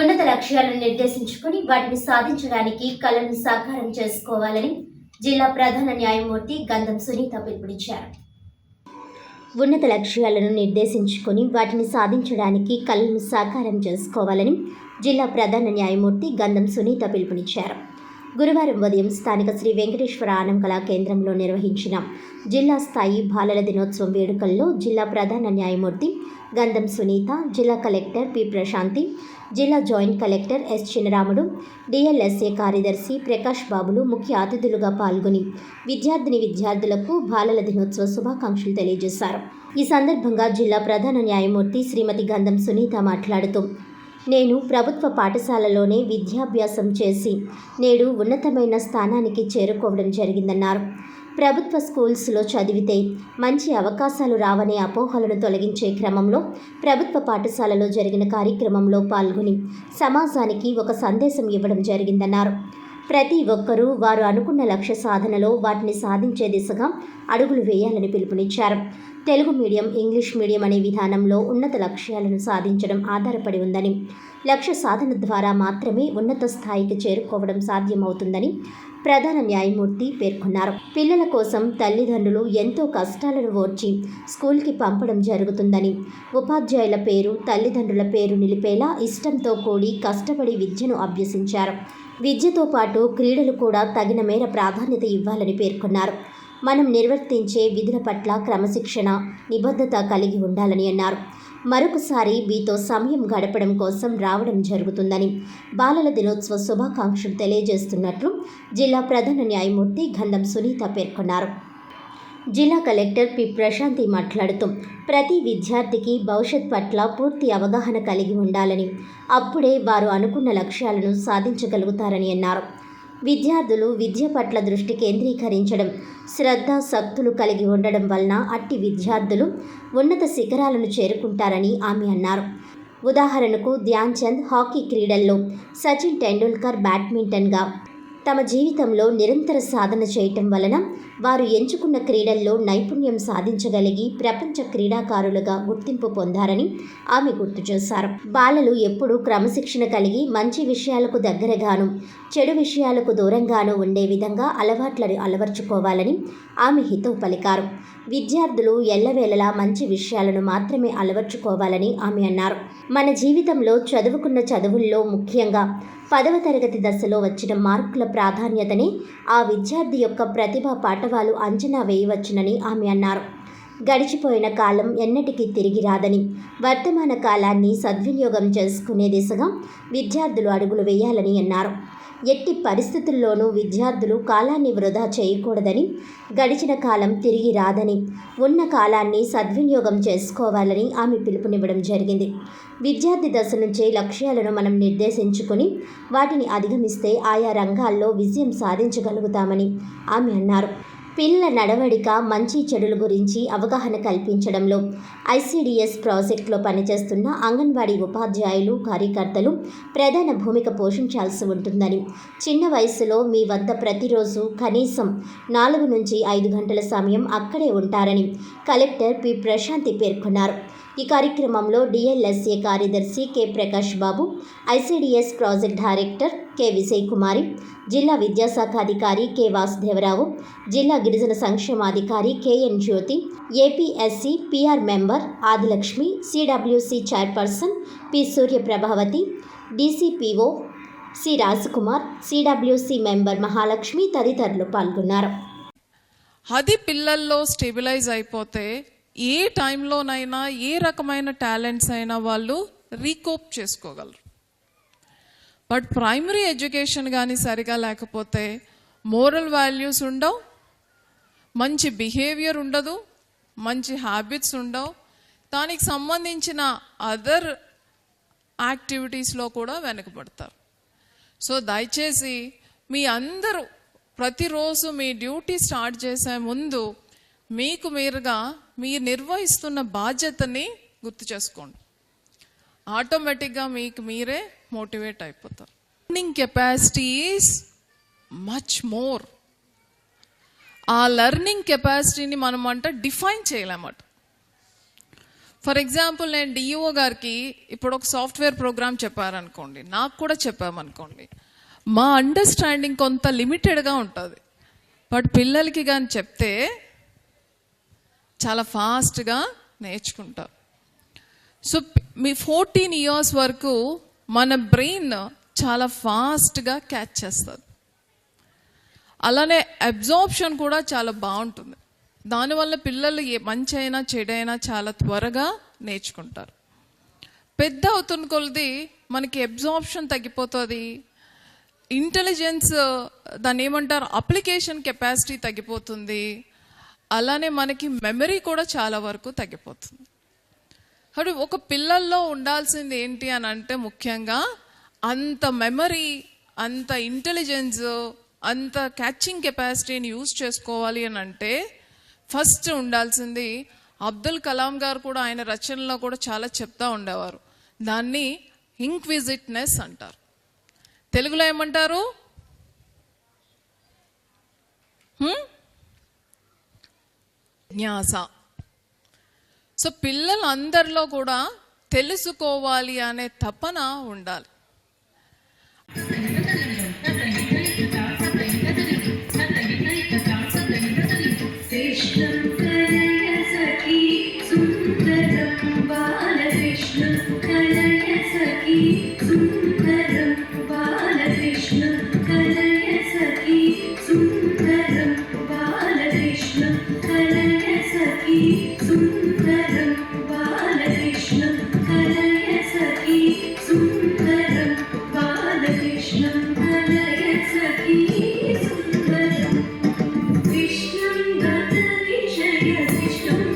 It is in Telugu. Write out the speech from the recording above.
ఉన్నత లక్ష్యాలను నిర్దేశించుకుని వాటిని సాధించడానికి కళను సాకారం చేసుకోవాలని జిల్లా ప్రధాన న్యాయమూర్తి గంధం సునీత పిలుపునిచ్చారు. ఉన్నత లక్ష్యాలను నిర్దేశించుకొని వాటిని సాధించడానికి కళను సాకారం చేసుకోవాలని జిల్లా ప్రధాన న్యాయమూర్తి గంధం సునీత పిలుపునిచ్చారు. గురువారం ఉదయం స్థానిక శ్రీ వెంకటేశ్వర ఆనం కళా కేంద్రంలో నిర్వహించిన జిల్లా స్థాయి బాలల దినోత్సవం వేడుకల్లో జిల్లా ప్రధాన న్యాయమూర్తి గంధం సునీత జిల్లా కలెక్టర్ పి ప్రశాంతి జిల్లా joint collector S Chinnaramudu DLSA కార్యదర్శి ప్రకాష్ బాబులు ముఖ్య అతిథులుగా పాల్గొని విద్యార్థిని విద్యార్థులకు బాలల దినోత్సవ శుభాకాంక్షలు తెలియజేశారు. ఈ సందర్భంగా జిల్లా ప్రధాన న్యాయమూర్తి శ్రీమతి గంధం సునీత మాట్లాడుతూ నేను ప్రభుత్వ పాఠశాలలోనే విద్యాభ్యాసం చేసి నేడు ఉన్నతమైన స్థానానికి చేరుకోవడం జరిగిందన్నారు. ప్రభుత్వ స్కూల్స్లో చదివితే మంచి అవకాశాలు రావనే అపోహలను తొలగించే క్రమంలో ప్రభుత్వ పాఠశాలలో జరిగిన కార్యక్రమంలో పాల్గొని సమాజానికి ఒక సందేశం ఇవ్వడం జరిగిందన్నారు. ప్రతి ఒక్కరూ వారు అనుకున్న లక్ష్య సాధనలో వాటిని సాధించే దిశగా అడుగులు వేయాలని పిలుపునిచ్చారు. తెలుగు మీడియం ఇంగ్లీష్ మీడియం అనే విధానంలో ఉన్నత లక్ష్యాలను సాధించడం ఆధారపడి ఉందని లక్ష్య సాధన ద్వారా మాత్రమే ఉన్నత స్థాయికి చేరుకోవడం సాధ్యమవుతుందని ప్రధాన న్యాయమూర్తి పేర్కొన్నారు. పిల్లల కోసం తల్లిదండ్రులు ఎంతో కష్టాలను ఓర్చి స్కూల్కి పంపడం జరుగుతుందని ఉపాధ్యాయుల పేరు తల్లిదండ్రుల పేరు నిలిపేలా ఇష్టంతో కూడి కష్టపడి విద్యను అభ్యసించారు. విద్యతో పాటు క్రీడలు కూడా తగిన మేర ప్రాధాన్యత ఇవ్వాలని పేర్కొన్నారు. మనం నిర్వర్తించే విధుల పట్ల క్రమశిక్షణ నిబద్ధత కలిగి ఉండాలని అన్నారు. మరొకసారి మీతో సమయం గడపడం కోసం రావడం జరుగుతుందని బాలల దినోత్సవ శుభాకాంక్షలు తెలియజేస్తున్నట్లు జిల్లా ప్రధాన న్యాయమూర్తి గంధం సునీత పేర్కొన్నారు. జిల్లా కలెక్టర్ పి. ప్రశాంతి మాట్లాడుతూ ప్రతి విద్యార్థికి భవిష్యత్ పట్ల పూర్తి అవగాహన కలిగి ఉండాలని అప్పుడే వారు అనుకున్న లక్ష్యాలను సాధించగలుగుతారని అన్నారు. విద్యార్థులు విద్య పట్ల దృష్టి కేంద్రీకరించడం శ్రద్ధ శక్తులు కలిగి ఉండడం వలన అట్టి విద్యార్థులు ఉన్నత శిఖరాలను చేరుకుంటారని ఆమె అన్నారు. ఉదాహరణకు ధ్యాన్ చంద్ హాకీ క్రీడల్లో సచిన్ టెండూల్కర్ బ్యాడ్మింటన్గా తమ జీవితంలో నిరంతర సాధన చేయటం వలన వారు ఎంచుకున్న క్రీడల్లో నైపుణ్యం సాధించగలిగి ప్రపంచ క్రీడాకారులుగా గుర్తింపు పొందారని ఆమె గుర్తు చేశారు. బాలలు ఎప్పుడూ క్రమశిక్షణ కలిగి మంచి విషయాలకు దగ్గరగాను చెడు విషయాలకు దూరంగాను ఉండే విధంగా అలవాట్లను అలవర్చుకోవాలని ఆమె హితవు పలికారు. విద్యార్థులు ఎల్లవేళలా మంచి విషయాలను మాత్రమే అలవర్చుకోవాలని ఆమె అన్నారు. మన జీవితంలో చదువుకున్న చదువుల్లో ముఖ్యంగా పదవ తరగతి దశలో వచ్చిన మార్కుల ప్రాధాన్యతని ఆ విద్యార్థి యొక్క ప్రతిభ పాఠవాలు అంచనా వేయవచ్చునని ఆమె అన్నారు. గడిచిపోయిన కాలం ఎన్నటికీ తిరిగి రాదని వర్తమాన కాలాన్ని సద్వినియోగం చేసుకునే దిశగా విద్యార్థులు అడుగులు వేయాలని అన్నారు. ఎట్టి పరిస్థితుల్లోనూ విద్యార్థులు కాలాన్ని వృధా చేయకూడదని గడిచిన కాలం తిరిగి రాదని ఉన్న కాలాన్ని సద్వినియోగం చేసుకోవాలని ఆమె పిలుపునివ్వడం జరిగింది. విద్యార్థి దశ నుంచే లక్ష్యాలను మనం నిర్దేశించుకుని వాటిని అధిగమిస్తే ఆయా రంగాల్లో విజయం సాధించగలుగుతామని ఆమె అన్నారు. పిల్లల నడవడిక మంచి చెడుల గురించి అవగాహన కల్పించడంలో ఐసీడీఎస్ ప్రాజెక్టులో పనిచేస్తున్న అంగన్వాడీ ఉపాధ్యాయులు కార్యకర్తలు ప్రధాన భూమిక పోషించాల్సి ఉంటుందని. చిన్న వయసులో మీ వద్ద ప్రతిరోజు కనీసం నాలుగు నుంచి ఐదు గంటల సమయం అక్కడే ఉంటారని కలెక్టర్ పి. ప్రశాంతి పేర్కొన్నారు. ఈ కార్యక్రమంలో డిఎల్ఎస్ఏ కార్యదర్శి K Prakash Babu ICDS project director K Vijay Kumari జిల్లా విద్యాశాఖ అధికారి కె వాసుదేవరావు జిల్లా గిరిజన సంక్షేమాధికారి KN Jyothi APSC PR member Adilakshmi CWC chairperson P Suryaprabhavathi DCPO C Rajkumar CWC member Mahalakshmi తదితరులు పాల్గొన్నారు. అది పిల్లల్లో స్టెబిలైజ్ అయిపోతే ఏ టైంలోనైనా ఏ రకమైన టాలెంట్స్ అయినా వాళ్ళు రీకోప్ చేసుకోగలరు. బట్ ప్రైమరీ ఎడ్యుకేషన్ కానీ సరిగా లేకపోతే మోరల్ వాల్యూస్ ఉండవు మంచి బిహేవియర్ ఉండదు మంచి హ్యాబిట్స్ ఉండవు. దానికి సంబంధించిన అదర్ యాక్టివిటీస్లో కూడా వెనకబడతారు. సో దయచేసి మీ అందరూ ప్రతిరోజు మీ డ్యూటీ స్టార్ట్ చేసే ముందు మీకు మీరుగా మీరు నిర్వహిస్తున్న బాధ్యతని గుర్తు చేసుకోండి. ఆటోమేటిక్గా మీకు మీరే మోటివేట్ అయిపోతారు. Learning capacity is much more ఆ లెర్నింగ్ కెపాసిటీని మనం అంట డిఫైన్ చేయలేమట. ఫర్ ఎగ్జాంపుల్ నేను డిఈఓ గారికి ఇప్పుడు ఒక సాఫ్ట్వేర్ ప్రోగ్రామ్ చెప్పారనుకోండి. నాకు కూడా చెప్పామనుకోండి. మా అండర్స్టాండింగ్ కొంత లిమిటెడ్గా ఉంటుంది. బట్ పిల్లలకి కానీ చెప్తే చాలా ఫాస్ట్గా నేర్చుకుంటారు సో మీ ఫోర్టీన్ ఇయర్స్ వరకు మన బ్రెయిన్ చాలా ఫాస్ట్గా క్యాచ్ చేస్తుంది. అలానే అబ్జార్ప్షన్ కూడా చాలా బాగుంటుంది. దానివల్ల పిల్లలు ఏ మంచి అయినా చెడైనా చాలా త్వరగా నేర్చుకుంటారు. పెద్ద అవుతున్న కొలది మనకి అబ్జార్ప్షన్ తగ్గిపోతుంది. ఇంటెలిజెన్స్ దాన్ని ఏమంటారు? అప్లికేషన్ కెపాసిటీ తగ్గిపోతుంది. అలానే మనకి మెమరీ కూడా చాలా వరకు తగ్గిపోతుంది. అటు ఒక పిల్లల్లో ఉండాల్సింది ఏంటి అని అంటే ముఖ్యంగా అంత మెమరీ అంత ఇంటెలిజెన్స్ అంత క్యాచింగ్ కెపాసిటీని యూజ్ చేసుకోవాలి అని అంటే ఫస్ట్ ఉండాల్సింది అబ్దుల్ కలాం గారు కూడా ఆయన రచనలో కూడా చాలా చెప్తా ఉండేవారు. దాన్ని ఇంక్విజిట్నెస్ అంటారు. తెలుగులో ఏమంటారు? జ్ఞాస సో పిల్లలందరిలో కూడా తెలుసుకోవాలి అనే తపన ఉండాలి. thank you you.